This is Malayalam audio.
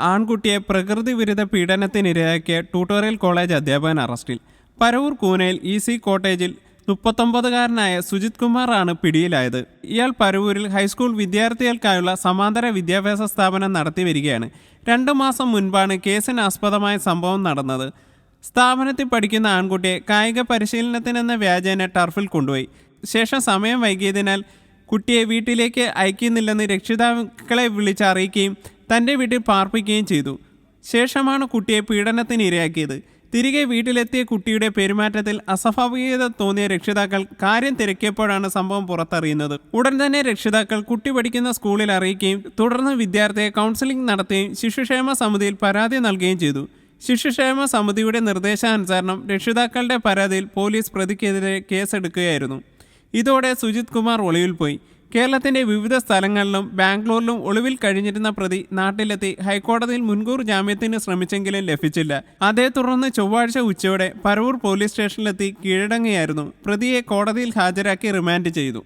ആൺകുട്ടിയെ പ്രകൃതി വിരുദ്ധ പീഡനത്തിനിരയാക്കിയ ട്യൂട്ടോറിയൽ കോളേജ് അധ്യാപകൻ അറസ്റ്റിൽ. പരവൂർ കൂനയിൽ ഇ സി കോട്ടേജിൽ മുപ്പത്തൊമ്പതുകാരനായ സുജിത് കുമാറാണ് പിടിയിലായത്. ഇയാൾ പരവൂരിൽ ഹൈസ്കൂൾ വിദ്യാർത്ഥികൾക്കായുള്ള സമാന്തര വിദ്യാഭ്യാസ സ്ഥാപനം നടത്തി വരികയാണ്. രണ്ടു മാസം മുൻപാണ് കേസിന് ആസ്പദമായ സംഭവം നടന്നത്. സ്ഥാപനത്തിൽ പഠിക്കുന്ന ആൺകുട്ടിയെ കായിക പരിശീലനത്തിനെന്ന വ്യാജേന ടർഫിൽ കൊണ്ടുപോയി. ശേഷം സമയം വൈകിയതിനാൽ കുട്ടിയെ വീട്ടിലേക്ക് അയക്കുന്നില്ലെന്ന് രക്ഷിതാക്കളെ വിളിച്ചറിയിക്കുകയും തന്റെ വീട്ടിൽ പാർപ്പിക്കുകയും ചെയ്തു. ശേഷമാണ് കുട്ടിയെ പീഡനത്തിന് ഇരയാക്കിയത്. തിരികെ വീട്ടിലെത്തിയ കുട്ടിയുടെ പെരുമാറ്റത്തിൽ അസ്വാഭാവികത തോന്നിയ രക്ഷിതാക്കൾ കാര്യം തിരക്കിയപ്പോഴാണ് സംഭവം പുറത്തറിയുന്നത്. ഉടൻ തന്നെ രക്ഷിതാക്കൾ കുട്ടി പഠിക്കുന്ന സ്കൂളിൽ അറിയിക്കുകയും തുടർന്ന് വിദ്യാർത്ഥിയെ കൗൺസിലിംഗ് നടത്തുകയും ശിശുക്ഷേമ സമിതിയിൽ പരാതി നൽകുകയും ചെയ്തു. ശിശുക്ഷേമ സമിതിയുടെ നിർദ്ദേശാനുസരണം രക്ഷിതാക്കളുടെ പരാതിയിൽ പോലീസ് പ്രതിക്കെതിരെ കേസെടുക്കുകയായിരുന്നു. ഇതോടെ സുജിത് കുമാർ ഒളിവിൽ പോയി. കേരളത്തിന്റെ വിവിധ സ്ഥലങ്ങളിലും ബാംഗ്ലൂരിലും ഒളിവിൽ കഴിഞ്ഞിരുന്ന പ്രതി നാട്ടിലെത്തി ഹൈക്കോടതിയിൽ മുൻകൂർ ജാമ്യത്തിന് ശ്രമിച്ചെങ്കിലും ലഭിച്ചില്ല. അതേ തുടർന്ന് ചൊവ്വാഴ്ച ഉച്ചയോടെ പരവൂർ പോലീസ് സ്റ്റേഷനിലെത്തി കീഴടങ്ങിയായിരുന്നു പ്രതിയെ കോടതിയിൽ ഹാജരാക്കി റിമാൻഡ് ചെയ്തു.